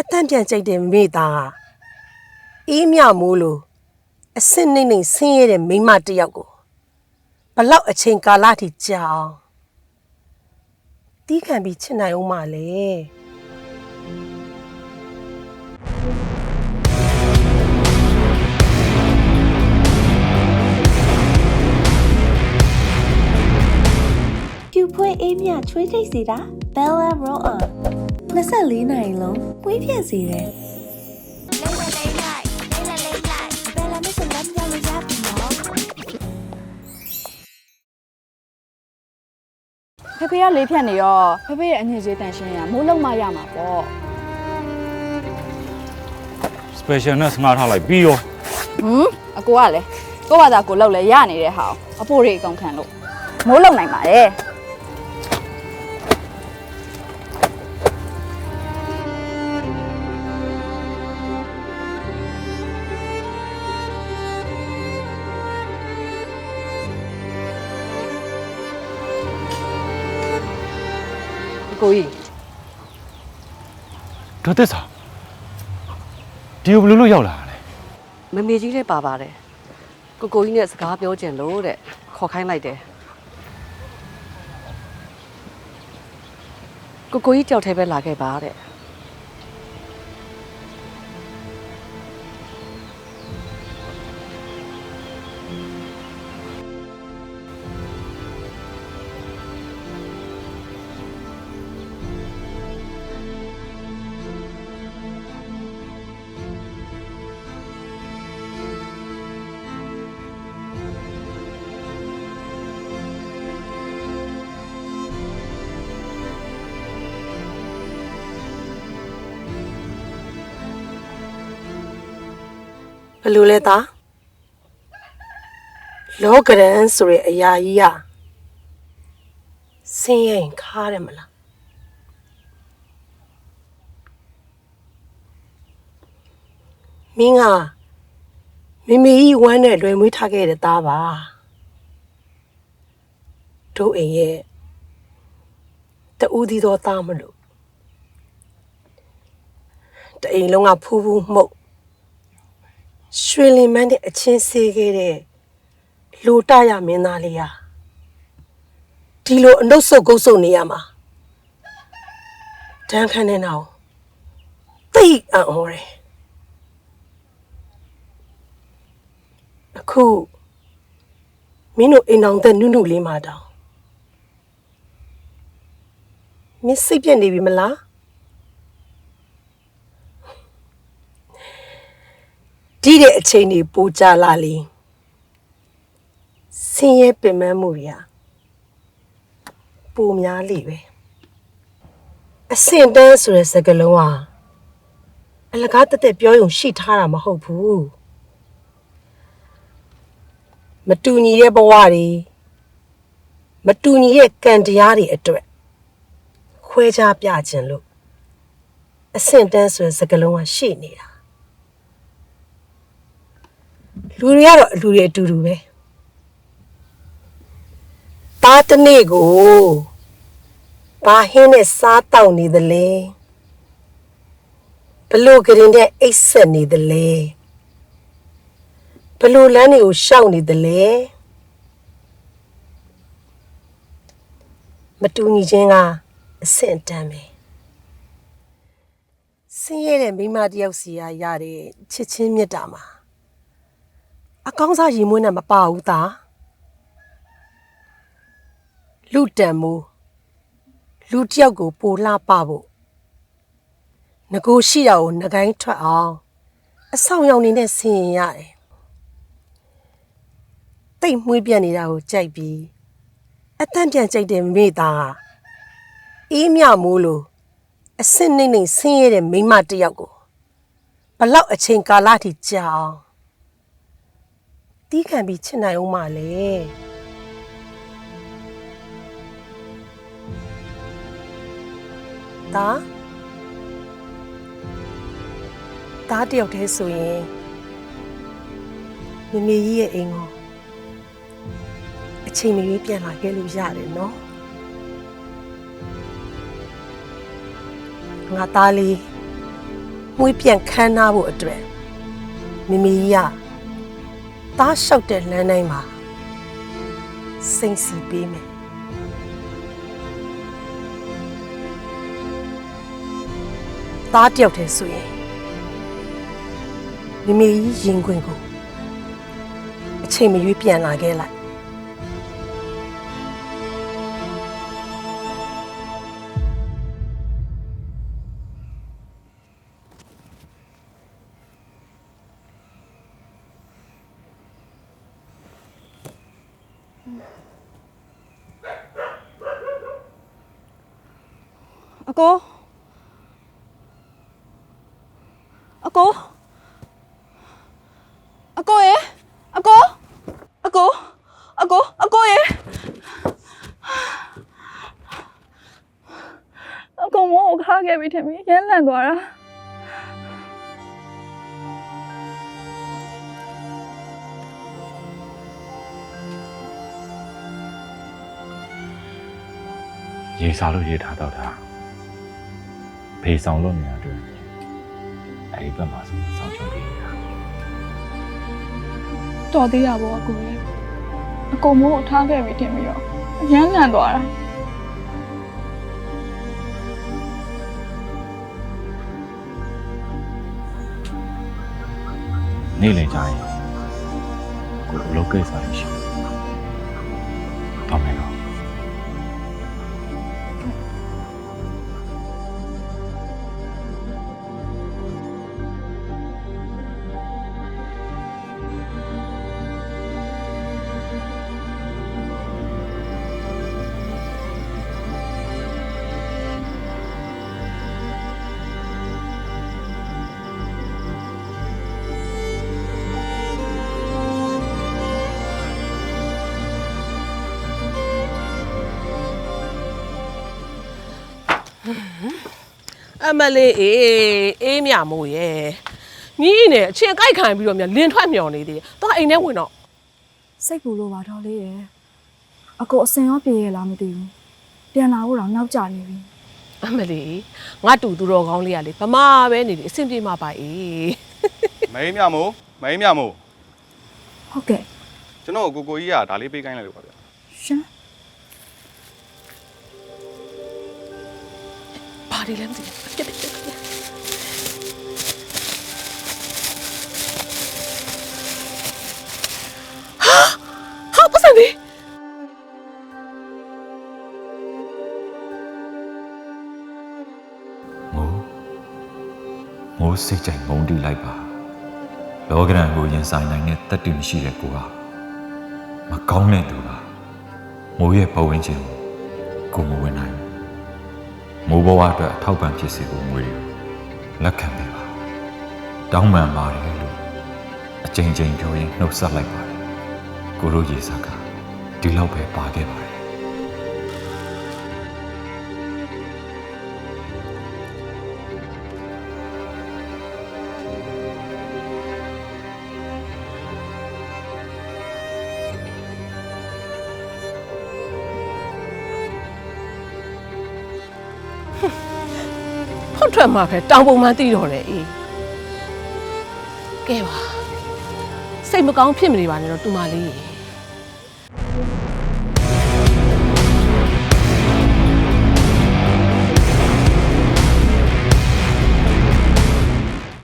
အတန့်ပြန်ကြိတ်တဲ့မိသားကအေးမြမိုးလို့အစင်နှိမ့်နှိမ့်ဆင်းရဲတဲ့မိန်းမတစ်ယောက်ကိုဘလောက်အချိန်ကာလထိကြာအောင်တီးခံပြီးချစ်နိုင်အောင်မလဲပြူဖွေးအေးမြချွေးထိတ်စေတာ Bella Roll On 24နိုင်လုံးပွေးပြက်စေတယ်လေးလေးလေးလိုက်လေးလေးလေးလိုက် Bella နဲ့ဆိုလမ်းကြောင်းလို့ရပြီနော်ဖေဖေကလေးဖြတ်နေရောဖေဖေရဲ့အငြင်းစေးတန်ရှင်းရမိုးလုံးမရမှာပေါ့ special နဲ့ငှားထားလိုက်ပြီးရောဟမ်အကိုကလည်းကိုယ့်ဘာသာကိုယ်လောက်လဲရနေတဲ့ဟာကိုအဖိုးတွေအကုန်ခံလို့မိုးလုံးနိုင်ပါတယ် ကိုကြီးဒေါ်သစ္စာဒီကိုဘယ်လိုလုပ်ရောက်လာတာလဲမမေကြီးလည်းပါပါတယ်ကိုကိုကြီးနဲ့စကားပြောကြင်လို့တဲ့ခေါ်ခိုင်းလိုက်တယ်ကိုကိုကြီးကြောက်ထဲပဲလာခဲ့ပါတဲ့ ယ်လိုလဲသားလောကရန်ဆိုတဲ့အရာကြီးอ่ะဆင်းရဲရင်ခါတယ်မလားမင်းကမိမိကြီးဝမ်းနဲ့လွယ်မွေးထားခဲ့တဲ့သားပါတို့အိမ်ရဲ့တူးသီးသောသားမလို့တအိမ်လုံးကဖူးဖူးမှုတ် ရွှေလင်မန်းတဲ့အချင်းစေးခဲ့တဲ့လူတရမင်းသားလေးဟာဒီလိုအနှုတ်ဆုတ်ကုတ်ဆုတ်နေရမှာတန်းခမ်းနေတော့သိပ်အံ့ဩတယ်အခုမင်းတို့အိမ်အောင်တဲ့နုနုလေးမှာတောင်မင်းစိတ်ပြက်နေပြီမလား ဒီတဲ့အချိန်တွေပိုကြလာလေဆင်းရဲပင်ပန်းမှုတွေဟာပိုများလေပဲအစင်တန်းဆိုတဲ့စကားလုံးဟာအလကားတက်တက်ပြောရုံရှိထားတာမဟုတ်ဘူးမတူညီတဲ့ဘဝတွေမတူညီတဲ့ကံတရားတွေအတွက်ခွဲခြားပြခြင်းလို့အစင်တန်းဆိုတဲ့စကားလုံးကရှိနေတာ လူတွေကတော့အလူတွေအတူတူပဲသားတစ်နေ့ကိုဘာဟင်းနဲ့စားတောက်နေသလဲဘလို့ကရင်တဲ့အိတ်ဆက်နေသလဲဘလို့လမ်းတွေကိုရှောက်နေသလဲမတူညီခြင်းကအဆင့်အတန်းပဲဆင်းရဲတဲ့မိန်းမတစ်ယောက်စီရရတဲ့ချစ်ချင်းမြတ်တာမှာ အကောင်းစားရင်မွေးနဲ့မပါဘူးသားလူတန်မိုးလူတစ်ယောက်ကိုပိုလှပဖို့ငကိုရှိတာကိုငကိုင်းထွက်အောင်အဆောင်ရောင်နေနဲ့ဆင်ရင်ရတယ်တိတ်မွေးပြက်နေတာကိုကြိုက်ပြီးအတန့်ပြန်ကြိုက်တဲ့မိသားကအေးမြမိုးလို့အစင်နှိမ့်နှိမ့်ဆင်းရဲတဲ့မိန်းမတစ်ယောက်ကိုဘလောက်အချိန်ကာလထိကြာအောင် တီးခံပြီးချစ်နိုင်အောင်မလဲဒါဒါတယောက်တည်းဆိုရင်မမေကြီးရဲ့အိမ်ကိုအချိန်မီပြန်လာခဲ့လို့ရတယ်နော်ငါသားလေးမွေးပြန်ခမ်းနားဖို့အတွက်မိမိကြီးက သားလျှောက်တဲ့လမ်းတိုင်းမှာစိတ်စီပေးမယ်သားတယောက်တည်းဆိုရင်မိမိကြီးရင်ခွင်ကိုအချိန်မရွေးပြန်လာခဲ့လိုက် အကိုအကိုအကိုရေအကိုအကိုအကိုအကိုရေအကိုမောကိုခါခဲ့ပြီထင်ပြီရမ်းလန့်သွားတာရေစားလို့ရေထားတော့တာ ဖေးဆောင်လို့နေရတဲ့အဲ့ဒီဘက်မှာဆိုစောင့်ချုံပေးနေတာတော်သေးရပါအကိုရေအကိုမောကိုထားခဲ့ပြီထင်ပြီတော့ရမ်းလန့်သွားတာနေ့လည်ကြရင်ကိုအလုပ်ကိစ္စလေးရှိတယ် အမလေးအေးအေးမြမို့ရဲ့ညီနဲ့အချင်းကြိုက်ခံပြီးတော့မြလင်းထွက်မြော်နေသေးတယ်။တော့အိမ်ထဲဝင်တော့စိတ်ပူလို့ပါတော့လေးရယ်အကိုအစင်ရောပြေရလားမသိဘူးပြန်လာဖို့တော့နောက်ကျနေပြီအမလေးငါတူသူတော်ကောင်းလေးကလေဗမာပဲနေလေအဆင်ပြေမှာပါအေးမိန်းမြမို့မိန်းမြမို့ဟုတ်ကဲ့ကျွန်တော်ကိုကိုကြီးကဒါလေးပေးခိုင်းလိုက်လို့ပါဗျာရှင် ဘာဒီလဲမသိဘူးပြက်ပြက်ပြက်ပြက်ဟာဟာပတ်စံလေးမိုးမိုးစိတ်ကြိုက်ငုံတီးလိုက်ပါလောကရန်ကိုရ မရှိတဲ့ကိုကမကောင်းတဲ့သူပါမိုးရဲ့ပတ်ဝန်းကျင်ကိုကိုမဝင်နိုင်ဘူးမိုးဘဝအတွက်အထောက်ပံ့ဖြစ်စေဖို့ငွေတွေလက်ခံပေးပါတောင်းပန်ပါတယ်လို့အချိန်ချင်းပြောရင်နှုတ်ဆက်လိုက်ပါတယ်ကိုရိုရေစားကဒီလောက်ပဲပါခဲ့ပါတယ် ဖောက်ထွက်မှာပဲတောင်ပုံမှန်သိတော့တယ်အေးကဲပါစိတ်မကောင်းဖြစ်မနေပါနဲ့တော့တူမလေးရေ